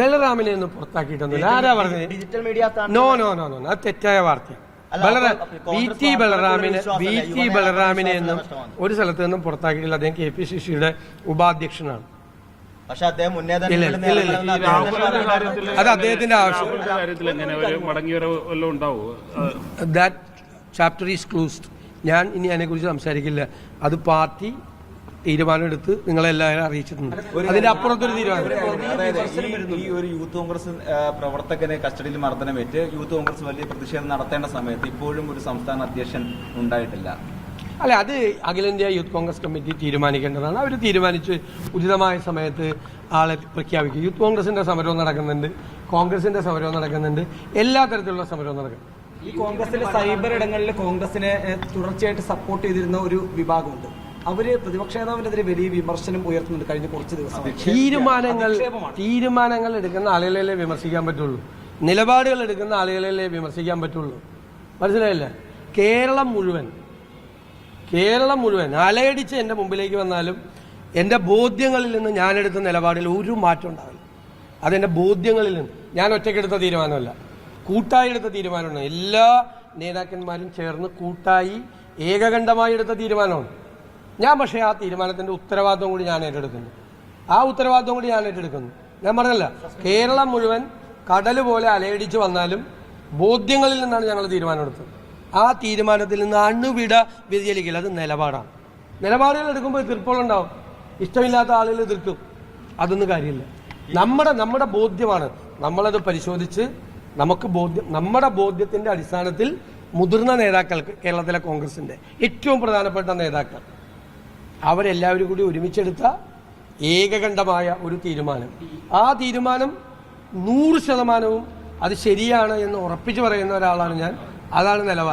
ബലറാമിനെ ഒന്നും പുറത്താക്കിയിട്ടൊന്നുമില്ല. ആരാ പറഞ്ഞത്? Digital media no no no no അത് തെറ്റായ വാർത്ത അല്ല, ബലറാ അപ്പോൾ വി കോൺഗ്രസ് ടി ബലറാമിനെ. വി ടി ബലറാമിനെ ഒന്നും ഒരു സ്ഥലത്ത് നിന്നും പുറത്താക്കിയിട്ടില്ല. അദ്ദേഹം കെ പി സി സിയുടെ ഉപാധ്യക്ഷനാണ്. പക്ഷെ അദ്ദേഹം മുന്നേ അത് അദ്ദേഹത്തിന്റെ ആവശ്യം. കാര്യത്തിൽ എങ്ങനെ ഒരു മടങ്ങിവരവ് വല്ലതും ദാറ്റ് ചാപ്റ്റർ ഈസ് ക്ലോസ്ഡ് ഞാൻ ഇനി അതിനെക്കുറിച്ച് സംസാരിക്കില്ല. അത് പാർട്ടി തീരുമാനമെടുത്ത് നിങ്ങളെല്ലാവരും അറിയിച്ചിട്ടുണ്ട്. അതിന്റെ അപ്പുറത്തൊരു തീരുമാനം. ഈ ഒരു യൂത്ത് കോൺഗ്രസ് പ്രവർത്തകനെ കസ്റ്റഡിയിൽ മർദ്ദനമേറ്റ് യൂത്ത് കോൺഗ്രസ് വലിയ പ്രതിഷേധം നടത്തേണ്ട സമയത്ത് ഇപ്പോഴും ഒരു സംസ്ഥാന അധ്യക്ഷൻ ഉണ്ടായിട്ടില്ല. അല്ല അത് അഖിലേന്ത്യാ യൂത്ത് കോൺഗ്രസ് കമ്മിറ്റി തീരുമാനിക്കേണ്ടതാണ്. അവർ തീരുമാനിച്ച് ഉചിതമായ സമയത്ത് ആളെ പ്രഖ്യാപിക്കും. യൂത്ത് കോൺഗ്രസിന്റെ സമരവും നടക്കുന്നുണ്ട്. കോൺഗ്രസിന്റെ സമരവും നടക്കുന്നുണ്ട്. എല്ലാ തരത്തിലുള്ള സമരവും നടക്കും. ഈ കോൺഗ്രസിലെ സൈബർ ഇടങ്ങളിൽ കോൺഗ്രസിനെ തുടർച്ചയായിട്ട് സപ്പോർട്ട് ചെയ്തിരുന്ന ഒരു വിഭാഗമുണ്ട്. അവർ പ്രതിപക്ഷ നേതാവിനെതിരെ വലിയ വിമർശനം ഉയർത്തുന്നുണ്ട് കഴിഞ്ഞ കുറച്ച് ദിവസം തീരുമാനങ്ങൾ തീരുമാനങ്ങൾ എടുക്കുന്ന ആളുകളെ വിമർശിക്കാൻ പറ്റുള്ളൂ? നിലപാടുകൾ എടുക്കുന്ന ആളുകളെ വിമർശിക്കാൻ പറ്റുള്ളൂ? മനസ്സിലായില്ലേ? കേരളം മുഴുവൻ കേരളം മുഴുവൻ അലയടിച്ച് എന്റെ മുമ്പിലേക്ക് വന്നാലും എന്റെ ബോധ്യങ്ങളിൽ നിന്ന് ഞാനെടുത്ത നിലപാടിൽ ഒരു മാറ്റം ഉണ്ടാവില്ല. അതെന്റെ ബോധ്യങ്ങളിൽ നിന്ന്. ഞാൻ ഒറ്റയ്ക്കെടുത്ത തീരുമാനമല്ല. കൂട്ടായി എടുത്ത തീരുമാനമാണ്. എല്ലാ നേതാക്കന്മാരും ചേർന്ന് കൂട്ടായി ഏകകണ്ഠമായി എടുത്ത തീരുമാനമാണ്. ഞാൻ പക്ഷേ ആ തീരുമാനത്തിന്റെ ഉത്തരവാദിത്വം കൂടി ഞാൻ ഏറ്റെടുക്കുന്നു. ആ ഉത്തരവാദിത്വം കൂടി ഞാൻ ഏറ്റെടുക്കുന്നു. ഞാൻ പറഞ്ഞല്ല കേരളം മുഴുവൻ കടൽ പോലെ അലയടിച്ച് വന്നാലും ബോധ്യങ്ങളിൽ നിന്നാണ് ഞങ്ങൾ തീരുമാനമെടുത്തത്. ആ തീരുമാനത്തിൽ നിന്ന് അണുവിട വ്യതിചലിക്കില്ല അത് നിലപാടാണ്. നിലപാടുകൾ എടുക്കുമ്പോൾ തീർപ്പുകളുണ്ടാവും ഇഷ്ടമില്ലാത്ത ആളുകൾ എതിർക്കും. അതൊന്നും കാര്യമില്ല. നമ്മുടെ നമ്മുടെ ബോധ്യമാണ്. നമ്മളത് പരിശോധിച്ച് നമുക്ക് ബോധ്യം നമ്മുടെ ബോധ്യത്തിന്റെ അടിസ്ഥാനത്തിൽ മുതിർന്ന നേതാക്കൾക്ക് കേരളത്തിലെ കോൺഗ്രസിന്റെ ഏറ്റവും പ്രധാനപ്പെട്ട നേതാക്കൾ. അവരെല്ലാവരും കൂടി ഒരുമിച്ചെടുത്ത ഏകകണ്ഠമായ ഒരു തീരുമാനം. ആ തീരുമാനം നൂറ് ശതമാനവും അത് ശരിയാണ് എന്ന് ഉറപ്പിച്ചു പറയുന്ന ഒരാളാണ് ഞാൻ. അതാണ് നിലപാട്.